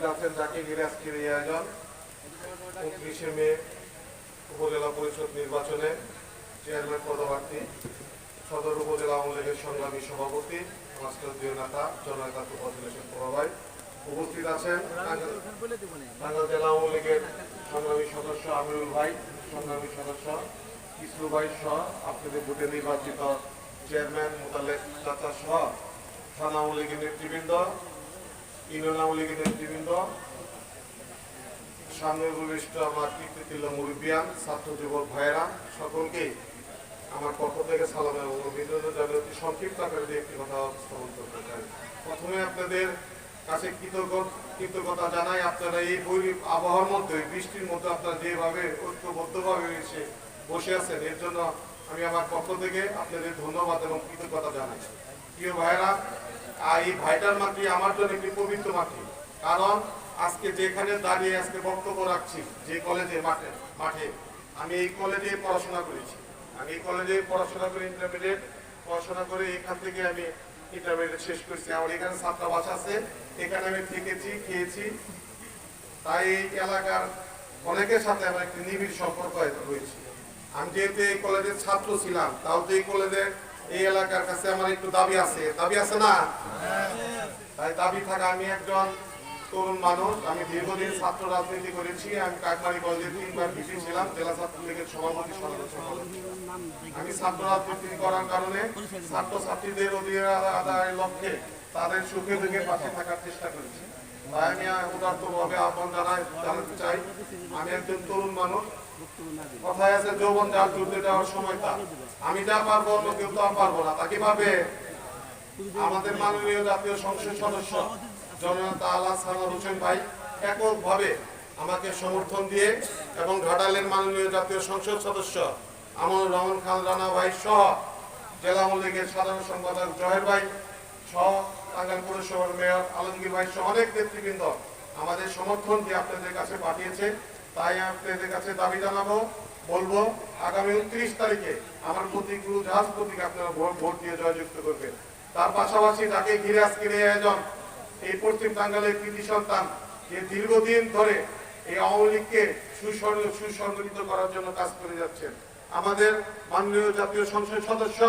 উপস্থিত আছেন যাকে ঘিরে আজকের এই আয়োজন উনত্রিশে মে উপজেলা পরিষদ নির্বাচনে চেয়ারম্যান পদপ্রার্থী, সদর উপজেলা আওয়ামী লীগের সংগ্রামী সভাপতি রাষ্ট্রীয় নেতা জননেতা তুফাজুলেশন প্রভাই উপস্থিত আছেন। টাঙ্গাইল জেলা আওয়ামী লীগের সংগ্রামী সদস্য আমিরুল ভাই, সংগ্রামী সদস্য ইসরু ভাই সহ আপনাদের ভোটে নির্বাচিত চেয়ারম্যান মোতালেক চাচা সহ থানা আওয়ামী লীগের নেতৃবৃন্দ কৃতজ্ঞতা জানাই, আপনারা এই বই আবহাওয়ার মধ্যে বৃষ্টির মধ্যে আপনারা যেভাবে ঐক্যবদ্ধভাবে এসে বসে আছেন, এর জন্য আমি আমার পক্ষ থেকে আপনাদের ধন্যবাদ এবং কৃতজ্ঞতা জানাই। প্রিয় ভাইরা আর এই ভাইটার মাটি আমার জন্য একটি পবিত্র মাটি কারণ আজকে যেখানে দাঁড়িয়ে আজকে বক্তব্য রাখছি, যে কলেজে মাঠে মাঠে, আমি এই কলেজে পড়াশোনা করেছি। আমি এই কলেজে পড়াশোনা করে ইন্টারমিডিয়েট পড়াশোনা করে এখান থেকে আমি ইন্টারমিডিয়েট শেষ করেছি। আমার এখানে ছাত্রাবাস আছে, এখানে আমি থেকেছি, খেয়েছি। তাই এই এলাকার অনেকের সাথে আমার একটি নিবিড় সম্পর্ক রয়েছে আমি যেহেতু এই কলেজের ছাত্র ছিলাম, তাও তো এই কলেজে এই এলাকার কাছে আমার একটু দাবি আছে। দাবি আছে না? তাই দাবি থাকা আমি একজন তরুণ মানুষ। আমি দীর্ঘদিন ছাত্র রাজনীতি করেছি। আমি কাকমারি কলেজে তিনবার ভিসি ছিলাম। জেলা ছাত্রলীগের সভাপতি সদস্য আমি ছাত্র রাজনীতি করার কারণে ছাত্র ছাত্রীদের অধিকার আদায়ের লক্ষ্যে তাদের সুখে দুঃখে পাশে থাকার চেষ্টা করেছি। তাই আমি উদার্ত ভাবে আহ্বান জানাই জানাতে চাই। আমি একজন তরুণ মানুষ। কথায় আছে, যৌবন যার যুদ্ধে যাওয়ার সময় আমি যা পারব অন্য কেউ তা পারব না। তাকে ভাবে আমাদের মাননীয় জাতীয় সংসদ সদস্য, জননেতা আল্লাহ সালার হোসেন ভাই, এককভাবে আমাকে সমর্থন দিয়ে এবং ঘাটালের মাননীয় জাতীয় সংসদ সদস্য, আমল রহমান খান রানা ভাই সহ জেলা লীগের সাধারণ সম্পাদক জহের ভাই সহ টাঙ্গাইল পৌরসভার মেয়র আলমগীর ভাই সহ অনেক নেতৃবৃন্দ আমাদের সমর্থন দিয়ে আপনাদের কাছে পাঠিয়েছে। তাই আপনাদের কাছে দাবি জানাব, বলব, আগামী উনত্রিশ তারিখে আমার প্রতীকগুলো জাহাজ প্রতীক আপনারা ভোট দিয়ে জয়যুক্ত করবেন। তার পাশাপাশি তাকে ঘিরে আজকের এই আয়োজন, এই পশ্চিম বাঙ্গালের কৃতি সন্তান যে দীর্ঘদিন ধরে এই আওয়ামী লীগকে সুসংগ সুসংগঠিত করার জন্য কাজ করে যাচ্ছেন। আমাদের মাননীয় জাতীয় সংসদ সদস্য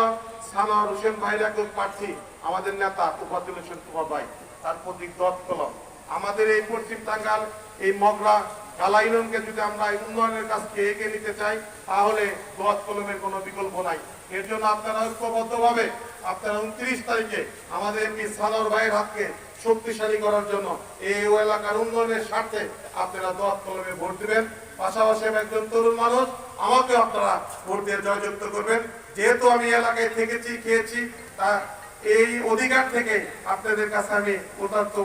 সানোয়ার হোসেন ভাইয়ের একক প্রার্থী, আমাদের নেতা উপাদুল হোসেন কুমার ভাই, তার প্রতীক দত কলম। আমাদের এই পশ্চিম টাঙ্গাল এই মগরা কালাইনকে যদি আমরা উন্নয়নের কাজকে এগিয়ে নিতে চাই, তাহলে দোয়াত কলমের কোনো বিকল্প নাই। এর জন্য আপনারা ঐক্যবদ্ধভাবে আপনারা উনত্রিশ তারিখে আমাদের এমপি সানোয়ার ভাইয়ের হাতকে শক্তিশালী করার জন্য এই এলাকার উন্নয়নের স্বার্থে আপনারা দোয়াত কলমে ভোট দিবেন। পাশাপাশি একজন তরুণ মানুষ আমাকে আপনারা ভোট দিয়ে জয়যুক্ত করবেন। যেহেতু আমি এলাকায় থেকেছি, খেয়েছি, তা এই অধিকার থেকে আপনাদের কাছে আমি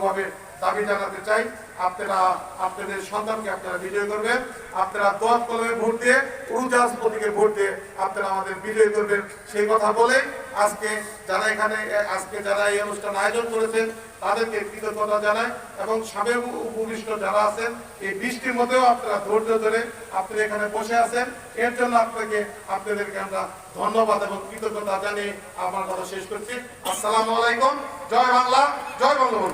ভাবে দাবি জানাতে চাই, আপনারা, আপনাদের সন্তানকে আপনারা বিজয় করবেন, আপনারা দোয়াত কলমে ভোট দিয়ে উরুজাহাজ প্রতীকে ভোট দিয়ে আপনারা আমাদের বিজয় করবেন। সেই কথা বলে আজকে যারা এখানে, আজকে যারা এই অনুষ্ঠান আয়োজন করেছেন, তাদেরকে কৃতজ্ঞতা জানাই এবং সাবেক উপবিষ্ট যারা আছেন, এই বৃষ্টির মধ্যেও আপনারা ধৈর্য ধরে আপনি এখানে বসে আছেন। এর জন্য আপনাকে, আপনাদেরকে আমরা ধন্যবাদ এবং কৃতজ্ঞতা জানিয়ে আমার কথা শেষ করছি। আসসালামু আলাইকুম, জয় বাংলা, জয় বঙ্গবন্ধু।